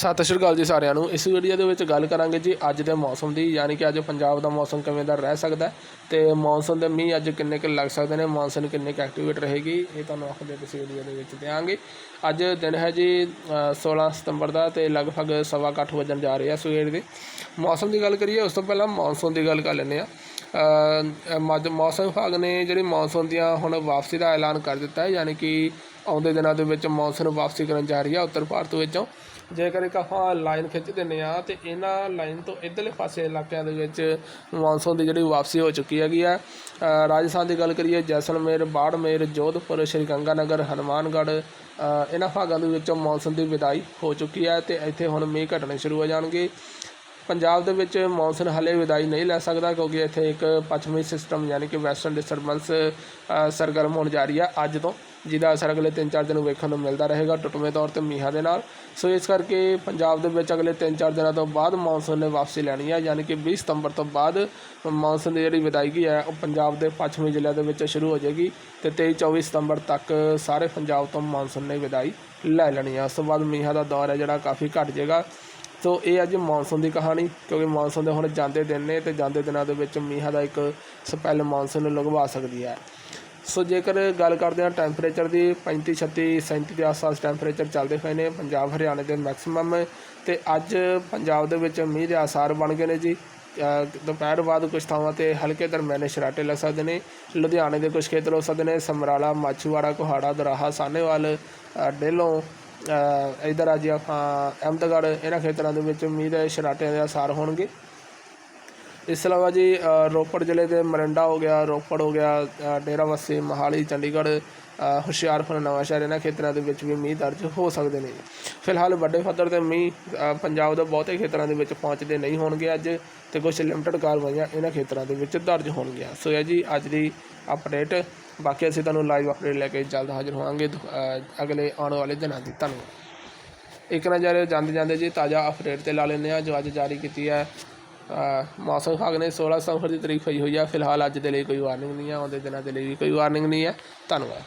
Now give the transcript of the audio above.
ਸਤਿ ਸ਼੍ਰੀ ਅਕਾਲ ਜੀ ਸਾਰਿਆਂ ਨੂੰ। ਇਸ ਵੀਡੀਓ ਦੇ ਵਿੱਚ ਗੱਲ ਕਰਾਂਗੇ ਜੀ ਅੱਜ ਦੇ ਮੌਸਮ ਦੀ ਯਾਨੀ ਕਿ ਅੱਜ ਪੰਜਾਬ ਦਾ ਮੌਸਮ ਕਿਵੇਂ ਦਾ ਰਹਿ ਸਕਦਾ ਹੈ ਤੇ ਮੌਨਸੂਨ ਦੇ ਮੀਂਹ ਅੱਜ ਕਿੰਨੇ ਕੁ ਲੱਗ ਸਕਦੇ ਨੇ ਮੌਨਸੂਨ ਕਿੰਨੇ ਕੁ ਐਕਟੀਵੇਟ ਰਹੇਗੀ ਇਹ ਤੁਹਾਨੂੰ ਆਖਦੇ ਇਸ ਵੀਡੀਓ ਦੇ ਵਿੱਚ ਦਿਆਂਗੇ। ਅੱਜ ਦਿਨ ਹੈ ਜੀ ਅ, 16 ਸਤੰਬਰ ਦਾ ਤੇ ਲਗਭਗ ਸਵਾ ਕੁ ਅੱਠ ਵੱਜਣ ਜਾ ਰਹੇ ਆ ਸਵੇਰ ਦੇ। ਮੌਸਮ ਦੀ ਗੱਲ ਕਰੀਏ ਉਸ ਤੋਂ ਪਹਿਲਾਂ ਮੌਨਸੂਨ ਦੀ ਗੱਲ ਕਰ ਲੈਂਦੇ ਆ ਅ, ਮੌਸਮ ਵਿਭਾਗ ਨੇ ਜਿਹੜੀ ਮੌਨਸੂਨ ਦੀਆਂ ਹੁਣ ਵਾਪਸੀ ਦਾ ਐਲਾਨ ਕਰ ਦਿੱਤਾ ਹੈ ਯਾਨੀ ਕਿ ਆਉਂਦੇ ਦਿਨਾਂ ਦੇ ਵਿੱਚ ਮੌਨਸੂਨ ਵਾਪਸੀ ਕਰਨ ਜਾ ਰਹੀ ਹੈ ਉੱਤਰ ਭਾਰਤ ਵਿੱਚੋਂ। ਜੇਕਰ ਇੱਕ ਆਪਾਂ ਲਾਈਨ ਖਿੱਚ ਦਿੰਦੇ ਆ ਤੇ ਇਹਨਾਂ ਲਾਈਨ ਤੋਂ ਇਧਰਲੇ ਪਾਸੇ ਇਲਾਕਿਆਂ ਦੇ ਵਿੱਚ ਮੌਨਸੂਨ ਦੀ ਜਿਹੜੀ ਵਾਪਸੀ ਹੋ ਚੁੱਕੀ ਹੈਗੀ ਆ। ਰਾਜਸਥਾਨ ਦੀ ਗੱਲ ਕਰੀਏ ਜੈਸਲਮੇਰ ਬਾੜਮੇਰ ਜੋਧਪੁਰ ਸ਼੍ਰੀ ਗੰਗਾਨਗਰ ਹਨੂਮਾਨਗੜ੍ਹ ਅ, ਇਹਨਾਂ ਭਾਗਾਂ ਦੇ ਵਿੱਚੋਂ ਮੌਨਸੂਨ ਦੀ ਵਿਦਾਈ ਹੋ ਚੁੱਕੀ ਹੈ ਤੇ ਇੱਥੇ ਹੁਣ ਮੀਂਹ ਘਟਣੇ ਸ਼ੁਰੂ ਹੋ ਜਾਣਗੇ। ਪੰਜਾਬ ਦੇ ਵਿੱਚ ਮੌਨਸੂਨ ਹਲੇ ਵਿਦਾਈ ਨਹੀਂ ਲੈ ਸਕਦਾ ਕਿਉਂਕਿ ਇੱਥੇ ਇੱਕ ਪੱਛਮੀ ਸਿਸਟਮ ਯਾਨੀ ਕਿ ਵੈਸਟਰਨ ਡਿਸਟਰਬੈਂਸ ਸਰਗਰਮ ਹੋਣ ਜਾ ਰਹੀ ਹੈ ਅੱਜ ਤੋਂ। ਜਿਹਦਾ ਅਸਰ ਅਗਲੇ 3-4 ਦਿਨ ਵੇਖਣ ਨੂੰ ਮਿਲਦਾ ਰਹੇਗਾ ਟੁੱਟਵੇਂ ਤੌਰ ਤੇ ਮੀਂਹਾਂ ਦੇ ਨਾਲ। ਸੋ ਇਸ ਕਰਕੇ ਪੰਜਾਬ ਦੇ ਵਿੱਚ ਅਗਲੇ 3-4 ਦਿਨਾਂ ਤੋਂ ਬਾਅਦ ਮੌਨਸੂਨ ਨੇ ਵਾਪਸੀ ਲੈਣੀ ਹੈ, ਯਾਨੀ ਕਿ 20 ਸਤੰਬਰ ਤੋਂ ਬਾਅਦ ਮੌਨਸੂਨ ਦੀ ਜਿਹੜੀ ਵਿਦਾਇਗੀ ਹੈ, ਉਹ ਪੰਜਾਬ ਦੇ ਪੱਛਮੀ ਜ਼ਿਲ੍ਹਿਆਂ ਦੇ ਵਿੱਚ ਸ਼ੁਰੂ ਹੋ ਜਾਏਗੀ ਤੇ 23-24 ਸਤੰਬਰ ਤੱਕ ਸਾਰੇ ਪੰਜਾਬ ਤੋਂ ਮੌਨਸੂਨ ਨੇ ਵਿਦਾਈ ਲੈ ਲੈਣੀ ਹੈ। ਉਸ ਤੋਂ ਬਾਅਦ ਮੀਂਹਾਂ ਦਾ ਦੌਰ ਹੈ ਜਿਹੜਾ ਕਾਫੀ ਘਟ ਜਾਏਗਾ। ਸੋ ਇਹ ਅੱਜ ਮੌਨਸੂਨ ਦੀ ਕਹਾਣੀ, ਕਿਉਂਕਿ ਮੌਨਸੂਨ ਦੇ ਹੁਣ ਜਾਂਦੇ ਦਿਨ ਨੇ ਤੇ ਜਾਂਦੇ ਦਿਨਾਂ ਦੇ ਵਿੱਚ ਮੀਂਹਾਂ ਦਾ ਇੱਕ ਸਪੈਲ ਮੌਨਸੂਨ ਨੂੰ ਲਗਵਾ ਸਕਦੀ ਹੈ। ਸੋ ਜੇਕਰ ਗੱਲ ਕਰਦੇ ਹਾਂ ਟੈਂਪਰੇਚਰ ਦੀ 35 36 37 ਦੇ ਆਸ-ਪਾਸ ਟੈਂਪਰੇਚਰ ਚੱਲਦੇ ਪਏ ਨੇ ਪੰਜਾਬ ਹਰਿਆਣਾ ਦੇ ਮੈਕਸਿਮਮ ਤੇ ਅੱਜ ਪੰਜਾਬ ਦੇ ਵਿੱਚ ਮੀਂਹ ਦੇ ਆਸਾਰ ਬਣ ਗਏ ਨੇ ਜੀ। ਦੁਪਹਿਰ ਬਾਅਦ ਕੁਝ ਥਾਵਾਂ ਤੇ ਹਲਕੇ ਦਰਮਿਆਨੇ ਸ਼ਰਾਟੇ ਲੱਗ ਸਕਦੇ ਨੇ। ਲੁਧਿਆਣੇ ਦੇ ਕੁਝ ਖੇਤਰ ਹੋ ਸਕਦੇ ਨੇ ਸਮਰਾਲਾ ਮਾਛੂਵਾੜਾ ਕੋਹਾੜਾ ਦਰਾਹਾ ਸਾਨੇਵਾਲ ਡੇਲੋਂ ਅ, ਇੱਧਰ ਆ ਜੀ ਆਪਾਂ ਅਹਿਮਦਗੜ੍ਹ ਇਹਨਾਂ ਖੇਤਰਾਂ ਦੇ ਵਿੱਚ ਮੀਂਹ ਦੇ ਸ਼ਰਾਟਿਆਂ ਦੇ ਆਸਾਰ ਹੋਣਗੇ। ਇਸ ਤੋਂ ਇਲਾਵਾ ਜੀ ਰੋਪੜ ਜ਼ਿਲ੍ਹੇ ਦੇ ਮਰਿੰਡਾ ਹੋ ਗਿਆ ਰੋਪੜ ਹੋ ਗਿਆ ਡੇਰਾ ਡੇਰਾਬੱਸੀ ਮੋਹਾਲੀ ਚੰਡੀਗੜ੍ਹ ਹੁਸ਼ਿਆਰਪੁਰ ਨਵਾਂਸ਼ਹਿਰ ਇਹਨਾਂ ਖੇਤਰਾਂ ਦੇ ਵਿੱਚ ਵੀ ਮੀਂਹ ਦਰਜ ਹੋ ਸਕਦੇ ਨੇ। ਫਿਲਹਾਲ ਵੱਡੇ ਪੱਧਰ ਤੇ ਮੀਂਹ ਪੰਜਾਬ ਦੇ ਬਹੁਤੇ ਖੇਤਰਾਂ ਦੇ ਵਿੱਚ ਪਹੁੰਚਦੇ ਨਹੀਂ ਹੋਣਗੇ ਅੱਜ ਤੇ ਕੁਝ ਲਿਮਟਿਡ ਕਾਰਵਾਈਆਂ ਇਹਨਾਂ ਖੇਤਰਾਂ ਦੇ ਵਿੱਚ ਦਰਜ ਹੋਣਗੀਆਂ। ਸੋ ਇਹ ਜੀ ਅੱਜ ਦੀ ਅਪਡੇਟ ਬਾਕੀ ਅਸੀਂ ਤੁਹਾਨੂੰ ਲਾਈਵ ਅਪਡੇਟ ਲੈ ਕੇ ਜਲਦ ਹਾਜ਼ਰ ਹੋਵਾਂਗੇ। ਅ, ਅਗਲੇ ਆਉਣ ਵਾਲੇ ਦਿਨਾਂ ਦੀ। ਧੰਨਵਾਦ। ਇੱਕ ਨਜ਼ਰ ਜਾਂਦੇ ਜਾਂਦੇ ਜੀ ਤਾਜ਼ਾ ਅਪਡੇਟ ਤੇ ਲਾ ਲੈਂਦੇ ਆ ਜੋ ਅੱਜ ਜਾਰੀ ਕੀਤੀ ਹੈ। ਮੌਸਮ ਵਿਭਾਗ ਨੇ 16 ਸਤੰਬਰ ਦੀ ਤਰੀਕ ਹੋਈ ਹੋਈ ਆ। ਫਿਲਹਾਲ ਅੱਜ ਦੇ ਲਈ ਕੋਈ ਵਾਰਨਿੰਗ ਨਹੀਂ ਹੈ ਆਉਂਦੇ ਦਿਨਾਂ ਦੇ ਲਈ ਵੀ ਕੋਈ ਵਾਰਨਿੰਗ ਨਹੀਂ ਹੈ ਧੰਨਵਾਦ।